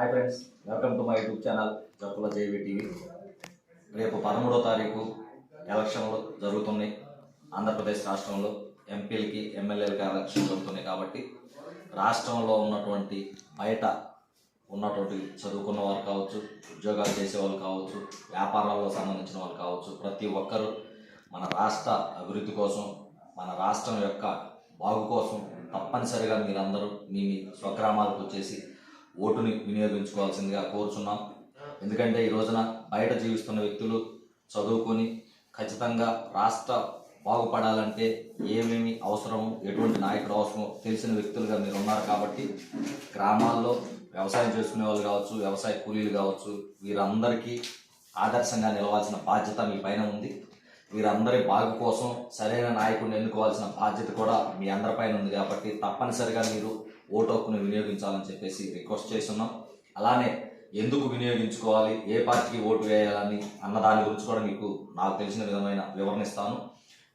Hi welcome to my YouTube channel జప్పుల JV TV రేపు పదమూడో తారీఖు ఎలక్షన్లు జరుగుతున్నాయి. ఆంధ్రప్రదేశ్ రాష్ట్రంలో ఎంపీలకి ఎమ్మెల్యేలకి ఎలక్షన్ జరుగుతున్నాయి కాబట్టి రాష్ట్రంలో ఉన్నటువంటి బయట ఉన్నటువంటి చదువుకున్న వారు కావచ్చు ఉద్యోగాలు చేసే వాళ్ళు కావచ్చు వ్యాపారాల్లో సంబంధించిన వాళ్ళు కావచ్చు ప్రతి ఒక్కరూ మన రాష్ట్ర అభివృద్ధి కోసం మన రాష్ట్రం యొక్క బాగు కోసం తప్పనిసరిగా మీరందరూ మీ మీ స్వగ్రామాలకు వచ్చేసి ఓటుని వినియోగించుకోవాల్సిందిగా కోరుచున్నాం. ఎందుకంటే ఈ రోజున బయట జీవిస్తున్న వ్యక్తులు చదువుకొని ఖచ్చితంగా రాష్ట్ర బాగుపడాలంటే ఏమేమి అవసరము ఎటువంటి నాయకుడు అవసరమో తెలిసిన వ్యక్తులుగా మీరు ఉన్నారు కాబట్టి గ్రామాల్లో వ్యవసాయం చేసుకునే వాళ్ళు కావచ్చు వ్యవసాయ కూలీలు కావచ్చు వీరందరికీ ఆదర్శంగా నిలవాల్సిన బాధ్యత మీ పైన ఉంది. వీరందరి బాగు కోసం సరైన నాయకుడిని ఎన్నుకోవాల్సిన బాధ్యత కూడా మీ అందరిపైన ఉంది కాబట్టి తప్పనిసరిగా మీరు ఓటు హక్కును వినియోగించాలని చెప్పేసి రిక్వెస్ట్ చేస్తున్నాం. అలానే ఎందుకు వినియోగించుకోవాలి? ఏ పార్టీకి ఓటు వేయాలని అన్న దాని గురించి కూడా మీకు నాకు తెలిసిన విధమైన వివరణ ఇస్తాను.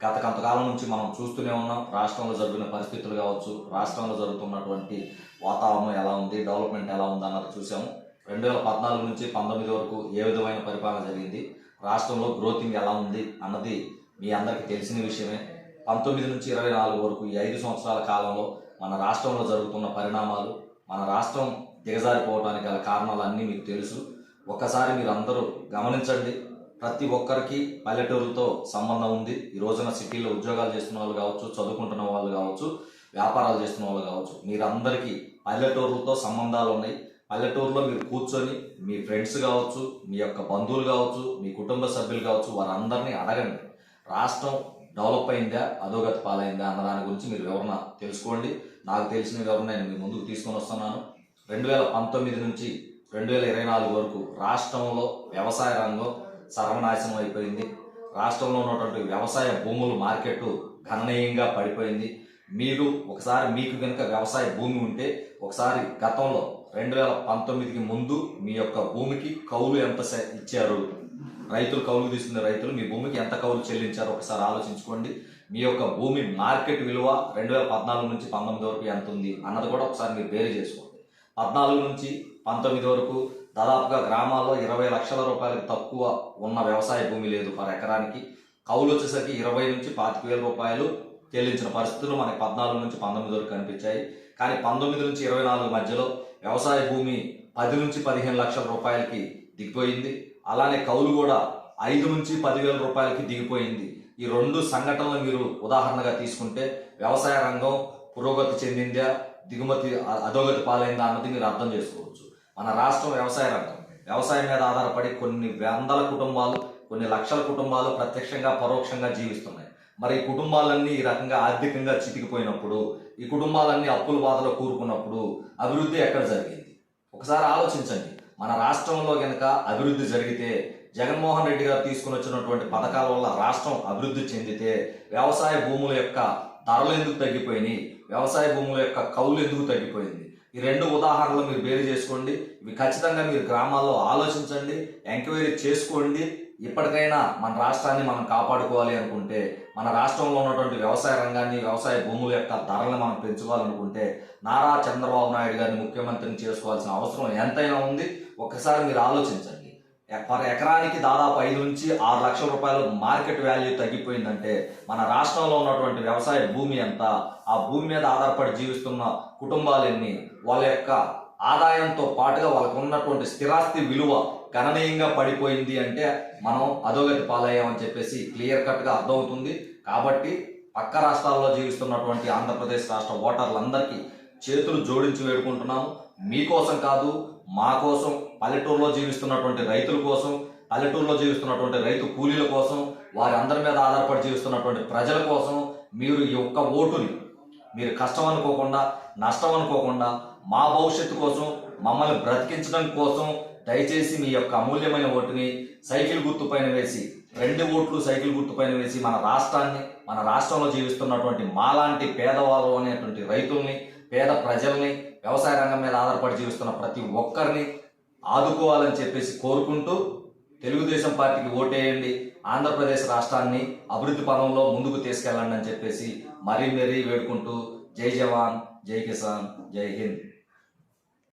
గత కొంతకాలం నుంచి మనం చూస్తూనే ఉన్నాం. రాష్ట్రంలో జరుగుతున్న పరిస్థితులు కావచ్చు రాష్ట్రంలో జరుగుతున్నటువంటి వాతావరణం ఎలా ఉంది డెవలప్మెంట్ ఎలా ఉంది అన్నది చూసాము రెండు వేల పద్నాలుగు నుంచి పంతొమ్మిది వరకు ఏ విధమైన పరిపాలన జరిగింది రాష్ట్రంలో గ్రోతింగ్ ఎలా ఉంది అన్నది మీ అందరికీ తెలిసిన విషయమే. పంతొమ్మిది నుంచి ఇరవై నాలుగు వరకు ఈ ఐదు సంవత్సరాల కాలంలో మన రాష్ట్రంలో జరుగుతున్న పరిణామాలు మన రాష్ట్రం దిగజారిపోవడానికి గల కారణాలు అన్నీ మీకు తెలుసు. ఒక్కసారి మీరు అందరూ గమనించండి. ప్రతి ఒక్కరికి పల్లెటూరుతో సంబంధం ఉంది. ఈ రోజున సిటీలో ఉద్యోగాలు చేస్తున్న వాళ్ళు కావచ్చు చదువుకుంటున్న వాళ్ళు కావచ్చు వ్యాపారాలు చేస్తున్న వాళ్ళు కావచ్చు మీరందరికీ పల్లెటూరులతో సంబంధాలు ఉన్నాయి. పల్లెటూరులో మీరు కూర్చొని మీ ఫ్రెండ్స్ కావచ్చు మీ యొక్క బంధువులు కావచ్చు మీ కుటుంబ సభ్యులు కావచ్చు వారందరినీ అడగండి. రాష్ట్రం డెవలప్ అయిందా అధోగతి పాలైందా అన్న దాని గురించి మీరు వివరణ తెలుసుకోండి. నాకు తెలిసిన వివరణ నేను మీ ముందుకు తీసుకొని వస్తున్నాను. రెండు వేల పంతొమ్మిది నుంచి రెండు వేల ఇరవై నాలుగు వరకు రాష్ట్రంలో వ్యవసాయ రంగం సర్వనాశనం అయిపోయింది. రాష్ట్రంలో ఉన్నటువంటి వ్యవసాయ భూములు మార్కెట్ గణనీయంగా పడిపోయింది. మీరు ఒకసారి మీకు కనుక వ్యవసాయ భూమి ఉంటే ఒకసారి గతంలో రెండు వేల పంతొమ్మిదికి ముందు మీ యొక్క భూమికి కౌలు ఎంత స- ఇచ్చారు? రైతులు కౌలు తీసుకున్న రైతులు మీ భూమికి ఎంత కౌలు చెల్లించారో ఒకసారి ఆలోచించుకోండి. మీ యొక్క భూమి మార్కెట్ విలువ రెండు వేల పద్నాలుగు నుంచి పంతొమ్మిది వరకు ఎంత ఉంది అన్నది కూడా ఒకసారి మీరు బేరీ చేసుకోండి. పద్నాలుగు నుంచి పంతొమ్మిది వరకు దాదాపుగా గ్రామాల్లో ఇరవై లక్షల రూపాయలకు తక్కువ ఉన్న వ్యవసాయ భూమి లేదు పర్ ఎకరానికి. కౌలు వచ్చేసరికి ఇరవై నుంచి పాతిక వేల రూపాయలు చెల్లించిన పరిస్థితులు మనకి పద్నాలుగు నుంచి పంతొమ్మిది వరకు కనిపించాయి. కానీ పంతొమ్మిది నుంచి ఇరవై నాలుగు మధ్యలో వ్యవసాయ భూమి పది నుంచి పదిహేను లక్షల రూపాయలకి దిగిపోయింది. అలానే కౌలు కూడా ఐదు నుంచి పదివేల రూపాయలకి దిగిపోయింది. ఈ రెండు సంఘటనలు మీరు ఉదాహరణగా తీసుకుంటే వ్యవసాయ రంగం పురోగతి చెందిందా దిగుమతి అధోగతి పాలైందా అన్నది మీరు అర్థం చేసుకోవచ్చు. మన రాష్ట్రం వ్యవసాయ రంగం. వ్యవసాయం మీద ఆధారపడి కొన్ని వందల కుటుంబాలు కొన్ని లక్షల కుటుంబాలు ప్రత్యక్షంగా పరోక్షంగా జీవిస్తున్నాయి. మరి ఈ కుటుంబాలన్నీ ఈ రకంగా ఆర్థికంగా చితికిపోయినప్పుడు ఈ కుటుంబాలన్నీ అప్పుల బాధలో కూరుకున్నప్పుడు అభివృద్ధి ఎక్కడ జరిగింది? ఒకసారి ఆలోచించండి. మన రాష్ట్రంలో కనుక అభివృద్ధి జరిగితే జగన్మోహన్ రెడ్డి గారు తీసుకుని వచ్చినటువంటి పథకాల వల్ల రాష్ట్రం అభివృద్ధి చెందితే వ్యవసాయ భూముల యొక్క ధరలు ఎందుకు తగ్గిపోయినాయి? వ్యవసాయ భూముల యొక్క కౌలు ఎందుకు తగ్గిపోయింది? ఈ రెండు ఉదాహరణలు మీరు వేరు చేసుకోండి. ఇవి ఖచ్చితంగా మీరు గ్రామాల్లో ఆలోచించండి ఎంక్వైరీ చేసుకోండి. ఇప్పటికైనా మన రాష్ట్రాన్ని మనం కాపాడుకోవాలి అనుకుంటే మన రాష్ట్రంలో ఉన్నటువంటి వ్యవసాయ రంగాన్ని వ్యవసాయ భూముల యొక్క ధరలను మనం పెంచుకోవాలనుకుంటే నారా చంద్రబాబు నాయుడు గారిని ముఖ్యమంత్రిని చేసుకోవాల్సిన అవసరం ఎంతైనా ఉంది. ఒకసారి మీరు ఆలోచించండి. పర్ ఎకరానికి దాదాపు ఐదు నుంచి ఆరు లక్షల రూపాయలు మార్కెట్ వాల్యూ తగ్గిపోయిందంటే మన రాష్ట్రంలో ఉన్నటువంటి వ్యవసాయ భూమి ఎంత? ఆ భూమి మీద ఆధారపడి జీవిస్తున్న కుటుంబాలు వాళ్ళ యొక్క ఆదాయంతో పాటుగా వాళ్ళకు ఉన్నటువంటి స్థిరాస్తి విలువ గణనీయంగా పడిపోయింది అంటే మనం అధోగతి పాలయ్యామని చెప్పేసి క్లియర్ కట్గా అర్థమవుతుంది. కాబట్టి పక్క రాష్ట్రాల్లో జీవిస్తున్నటువంటి ఆంధ్రప్రదేశ్ రాష్ట్ర ఓటర్లందరికీ చేతులు జోడించి వేడుకుంటున్నాము. మీకోసం కాదు మా కోసం పల్లెటూరులో జీవిస్తున్నటువంటి రైతుల కోసం పల్లెటూరులో జీవిస్తున్నటువంటి రైతు కూలీల కోసం వారి అందరి మీద ఆధారపడి జీవిస్తున్నటువంటి ప్రజల కోసం మీరు ఈ యొక్క ఓటుని మీరు కష్టం అనుకోకుండా నష్టం అనుకోకుండా మా భవిష్యత్తు కోసం మమ్మల్ని బ్రతికించడం కోసం దయచేసి మీ యొక్క అమూల్యమైన ఓటుని సైకిల్ గుర్తుపైన వేసి రెండు ఓట్లు సైకిల్ గుర్తుపైన వేసి మన రాష్ట్రాన్ని మన రాష్ట్రంలో జీవిస్తున్నటువంటి మాలాంటి పేదవాళ్ళు అనేటువంటి రైతుల్ని పేద ప్రజల్ని వ్యవసాయ రంగం మీద ఆధారపడి జీవిస్తున్న ప్రతి ఒక్కరిని ఆదుకోవాలని చెప్పేసి కోరుకుంటూ తెలుగుదేశం పార్టీకి ఓటేయండి ఆంధ్రప్రదేశ్ రాష్ట్రాన్ని అభివృద్ధి పదంలో ముందుకు తీసుకెళ్ళండి అని చెప్పేసి మరీ మరీ వేడుకుంటూ జై జవాన్ జై కిసాన్ జై హింద్.